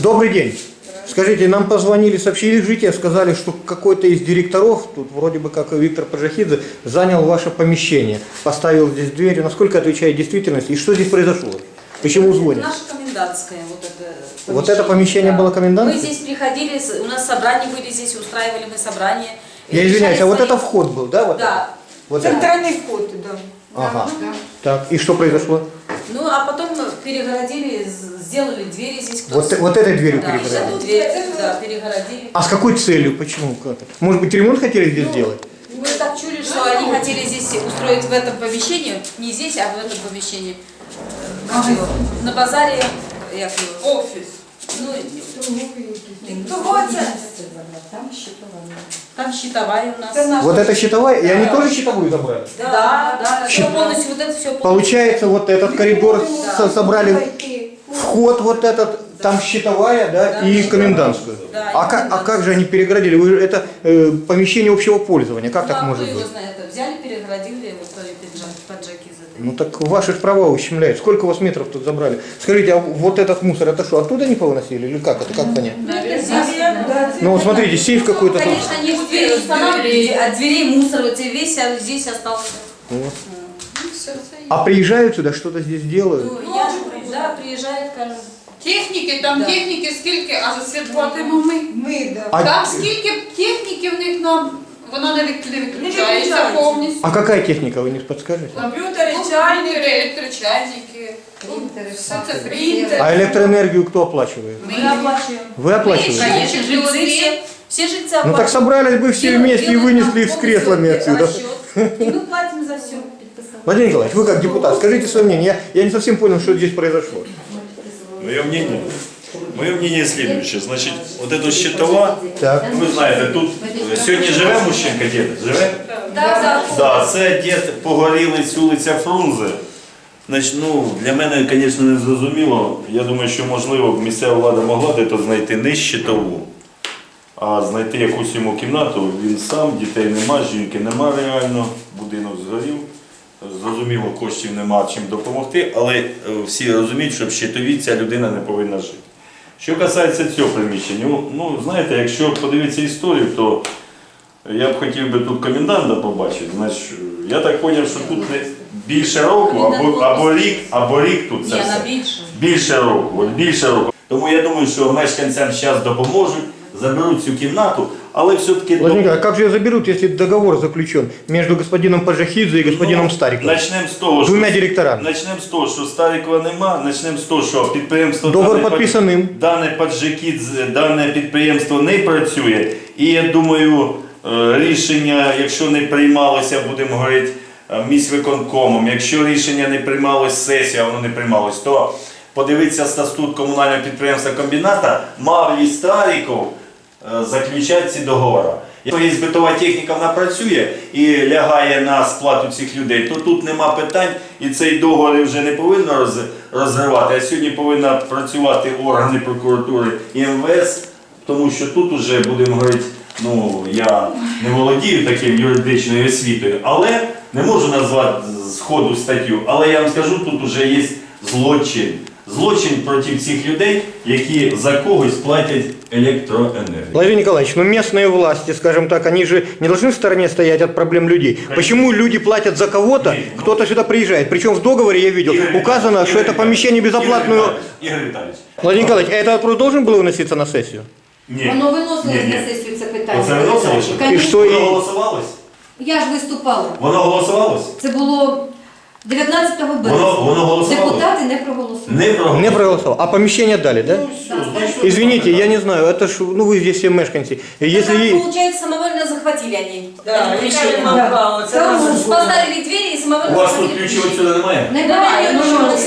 Добрый день. Скажите, нам позвонили, сообщили жители, сказали, что какой-то из директоров, тут вроде бы как и Виктор Пожахидзе, занял ваше помещение, поставил здесь двери. Насколько отвечает действительности? И что здесь произошло? Почему звонят? Наша комендантская вот это Вот это помещение да. было комендантское? Мы здесь приходили, с- у нас собрания были здесь, устраивали мы собрания. Я извиняюсь, а вот это вход был, да? Вот Да. это? Вот это? Центральный вход, да. Ага. Так, и что произошло? Ну, а потом мы перегородили, сделали двери здесь. Вот, вот этой дверью да, перегородили. дверь, да, перегородили. А с какой целью? Почему? Может быть, ремонт хотели здесь сделать? Мы так чули, что они хотели здесь устроить в этом помещении, не здесь, а в этом помещении. На базаре, як его, Офис. Ну, Того це? там щитовая у нас. Це. Вот это щитовая, и они тоже щитовую забрали? Да, да, Щит- все полностью, вот это все полностью. Получается, вот этот коридор со- собрали вход вот этот, там щитовая, да, Да, и комендантскую. Да, и а, как, а как же они перегородили? Вы же- это э, помещение общего пользования, как Ну, так а может кто его быть? знает? Взяли, перегородили вот эти пиджак- поджаки из этой. Ну так ваши ж права ущемляют. Сколько у вас метров тут забрали? Скажите, а вот этот мусор, это что, оттуда не повыносили или как это, как понять? Ну вот смотрите, сейф какой-то тут. Конечно, они в двери устанавливали, от дверей мусор вот эти весь, а здесь остался. Вот. А приезжают сюда, что-то здесь делают? Ну, я, да, приезжает, кажется. Техніки, там Да. техніки скільки, а за світ платимо ми. Ми, да. А, Там скільки техніки в них нам, вона не від- не відключається відключається. повністю. а какая техника, вы не подскажете? Комп'ютери, Чайники, електрочайники, все це принтер. А электроэнергию кто оплачивает? Мы оплачиваем. Вы оплачиваете? Конечно, жильцы все, все жильцы Ну так оплачивают. собрались бы все Делают- вместе и делают вынесли нам их с полностью креслами отсюда. расчет, И мы платим за все. Владимир Николаевич, вы как депутат, скажите свое мнение. Я, я не совсем понял, что здесь произошло. Мое мнение? Мое мнение следующее. Значит, вот эта щитова, Так. ви знаєте, тут е, сьогодні живе мужчинка, дід? Живе? Да, да. Да, це дід погорілець вулиця Фрунзе. Значить, ну, для мене, звісно, не зрозуміло. Я думаю, що можливо б місцева влада могла десь знайти не щитову, а знайти якусь йому кімнату. Він сам, дітей нема, жінки нема реально, будинок згорів. Зрозуміло, коштів нема чим допомогти, але е, всі розуміють, що в щитові ця людина не повинна жити. Що касається цього приміщення, ну, ну знаєте, якщо подивитися історію, то я б хотів би тут коменданта побачити. Значить, я так зрозумів, що тут не більше року, або, або рік, або рік тут це все. більше. Більше року, от більше року. Тому я думаю, що мешканцям зараз допоможуть, заберуть цю кімнату, але все-таки Владимир а как же ее заберут, если договор заключен между господином Пажахидзе и господином Стариковым? Начнемо з того, що Двумя директорами. Начнемо з того, що Старикова нема, начнемо з того, що підприємство Договор дане, підписаним. дане Паджикіт, дане підприємство не працює. І я думаю, е, рішення, якщо не приймалося, будемо говорити, е, міськвиконкомом, якщо рішення не приймалось сесія, воно не приймалось, то подивитися статут комунального підприємства комбіната, мав ли Стариков е, заключати ці договори. Якщо збитова техніка, вона працює і лягає на сплату цих людей, то тут нема питань, і цей договір вже не повинно роз, розривати, а сьогодні повинні працювати органи прокуратури і МВС, тому що тут уже будемо говорити, ну я не володію таким юридичною освітою, але не можу назвати з ходу статтю, але я вам скажу, тут уже є злочин. Злочин проти цих людей, які за когось платять електроенергію. Владимир Николаевич, ну местные власти, скажем так, они же не должны в стороне стоять от проблем людей. Почему люди платят за кого-то, Нет, ну- кто-то сюда приезжает? Причем в договоре я видел, Игорь указано, Витальевич, что это Игорь помещение Витальевич, безоплатную... Игорь Витальевич, Игорь Витальевич. Владимир Николаевич, а этот вопрос должен был выноситься на сессию? Ні. Воно виносилось Ні, ні. на сесію це питання. Оце виносилося? І Конечно. що Воно і- голосувалось? Я ж виступала. Воно голосувалось? Це було 19 Воно, березня. воно голосувало? Депутати не проголосували. Не проголосувало. Не проголосовал. А помещение дали, да? Извините, я не знаю, это ж, ну вы здесь все мешканцы. Если... Так, и- получается, самовольно захватили они. Да, Это решили решение. нам право, це Там наше Поставили двери и у вас тут ключів отсюди немає? Не давай, я давали, думаю, ну,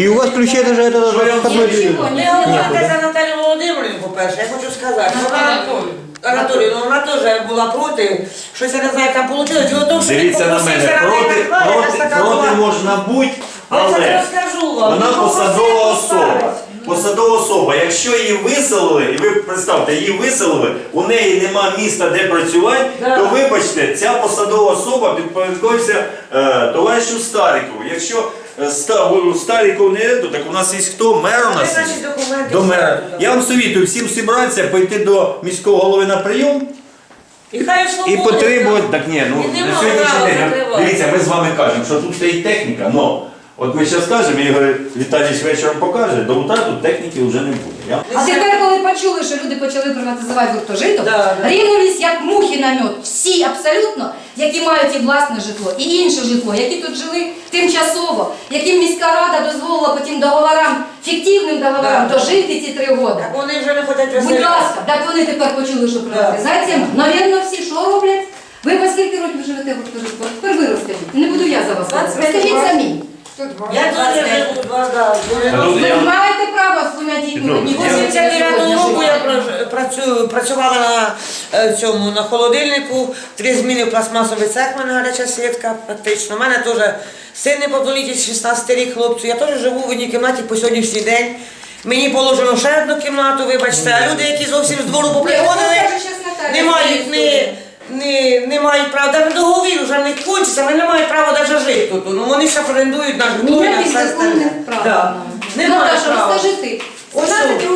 що у вас ключі даже это я входной двери. Я говорю за Наталію Володимирівну, по-перше, я хочу сказати, вона Анатолій, ну вона теж була проти, щось я не знаю, як там вийшло. Діло в тому, що Дивіться на мене, проти, проти, проти можна бути, але розкажу вам. вона Ну, посадова особа. Посадова особа. Якщо її виселили, і ви представте, її виселили, у неї нема міста, де працювати, Да. то вибачте, ця посадова особа підпорядковується е, товаришу Старикову. Якщо е, Старіков не ету, так у нас є хто? Мер у нас є. документи До мера. Я вам совітую всім зібратися, пойти до міського голови на прийом І хай і потребувати. Так ні, ну І на сьогоднішній права день. закривати. Дивіться, ми з вами кажемо, що тут стоїть техніка, но от ми зараз кажемо, Ігор Віталійович вечором покаже, до утра тут техніки вже не буде. Я А тепер, коли почули, що люди почали приватизувати гуртожиток, Да, да. ринулись як мухи на мед. Всі абсолютно, які мають і власне житло, і інше житло, які тут жили тимчасово, яким міська рада дозволила потім договорам, фіктивним договорам Да, дожити ці три роки. Так вони вже не хочуть Будь розселятися. ласка, так вони тепер почули, що приватизація. Навірно, всі що роблять? Ви по скільки років живете в гуртожитку? Тепер ви розкажіть. Не буду я за вас. говорити. Розкажіть самі. Я дуже живу два, Ви я- маєте право з двома дітьми в одній Я- квартирі 89 сьогодні року я прож- працюю, працювала на е, цьому на холодильнику, три зміни пластмасовий цех, в мене гаряча сітка практично. У мене теж син неповнолітній, 16 рік хлопцю. Я теж живу в одній кімнаті по сьогоднішній день. Мені положено ще одну кімнату, вибачте, а люди, які зовсім з двору поприходили, Ні, ну, Наталя, не мають ні, історію. не, не мають права, навіть вже не кончиться, вони не мають права навіть жити тут. Ну вони ще орендують наш на Ніяких остальне. законних прав. Да. Немає. Немає Наташа, права. розкажи ти. Ось що.